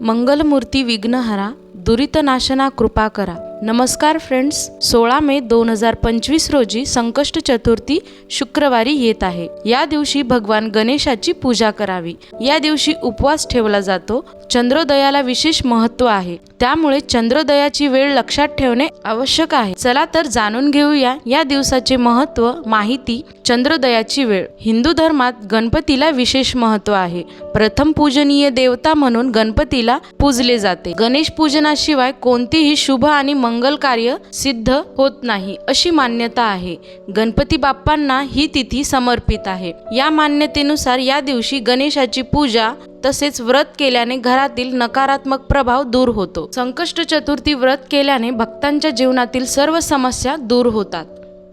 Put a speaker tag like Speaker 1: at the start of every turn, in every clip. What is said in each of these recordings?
Speaker 1: मंगलमूर्ती विघ्नहरा दुरितनाशना कृपा करा. नमस्कार फ्रेंड्स सोळा मे दोन हजार पंचवीस रोजी संकष्ट चतुर्थी शुक्रवारी येत आहे. या दिवशी भगवान गणेशाची पूजा करावी. या दिवशी उपवास ठेवला जातो. चंद्रोदयाला विशेष महत्त्व आहे. त्यामुळे चंद्रोदयाची वेळ लक्षात ठेवणे आवश्यक आहे. चला तर जाणून घेऊया या दिवसाचे महत्त्व माहिती चंद्रोदयाची वेळ. हिंदू धर्मात गणपतीला विशेष महत्त्व आहे. प्रथम पूजनीय देवता म्हणून गणपतीला पूजले जाते. गणेश पूजनाशिवाय कोणतीही शुभ आणि मंगल कार्य सिद्ध होत नाही अशी मान्यता आहे. गणपती बाप्पांना ही तिथी समर्पित आहे. या मान्यतेनुसार या दिवशी गणेशाची पूजा तसेच व्रत केल्याने घरातील नकारात्मक प्रभाव दूर होतो. संकष्ट चतुर्थी व्रत केल्याने भक्तांच्या जीवनातील सर्व समस्या दूर होतात.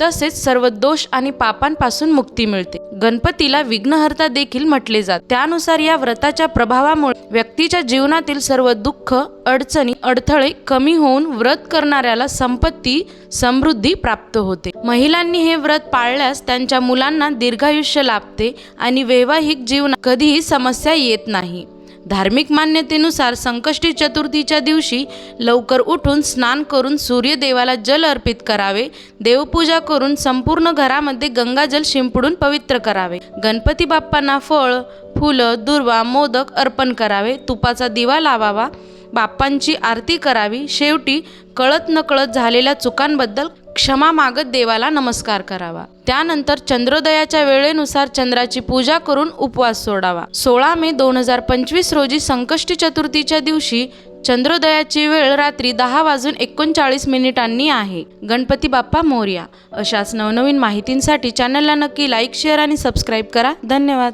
Speaker 1: तसेच सर्व दोष आणि पापांपासून मुक्ती मिळते. गणपतीला विघ्नहर्ता देखील म्हटले जात. त्यानुसार या व्रताच्या प्रभावामुळे व्यक्तीच्या जीवनातील सर्व दुःख अडचणी अडथळे कमी होऊन व्रत करणाऱ्याला संपत्ती समृद्धी प्राप्त होते. महिलांनी हे व्रत पाळल्यास त्यांच्या मुलांना दीर्घायुष्य लाभते आणि वैवाहिक जीवनात कधीही समस्या येत नाही. धार्मिक मान्यतेनुसार संकष्टी चतुर्थीच्या दिवशी लवकर उठून स्नान करून सूर्यदेवाला जल अर्पित करावे देवपूजा करून संपूर्ण घरामध्ये गंगाजल शिंपडून पवित्र करावे. गणपती बाप्पांना फळ फुलं दुर्वा मोदक अर्पण करावे तुपाचा दिवा लावावा बाप्पांची आरती करावी. शेवटी कळत नकळत झालेल्या चुकांबद्दल क्षमा मागत देवाला नमस्कार करावा. त्यानंतर चंद्रोदयाच्या वेळेनुसार चंद्राची पूजा करून उपवास सोडावा. सोळा मे दोन हजार पंचवीस रोजी संकष्टी चतुर्थीच्या दिवशी चंद्रोदयाची वेळ रात्री दहा वाजून एकोणचाळीस मिनिटांनी आहे. गणपती बाप्पा मोर्या. अशाच नवनवीन माहितींसाठी चॅनलला नक्की लाईक शेअर आणि सबस्क्राईब करा. धन्यवाद.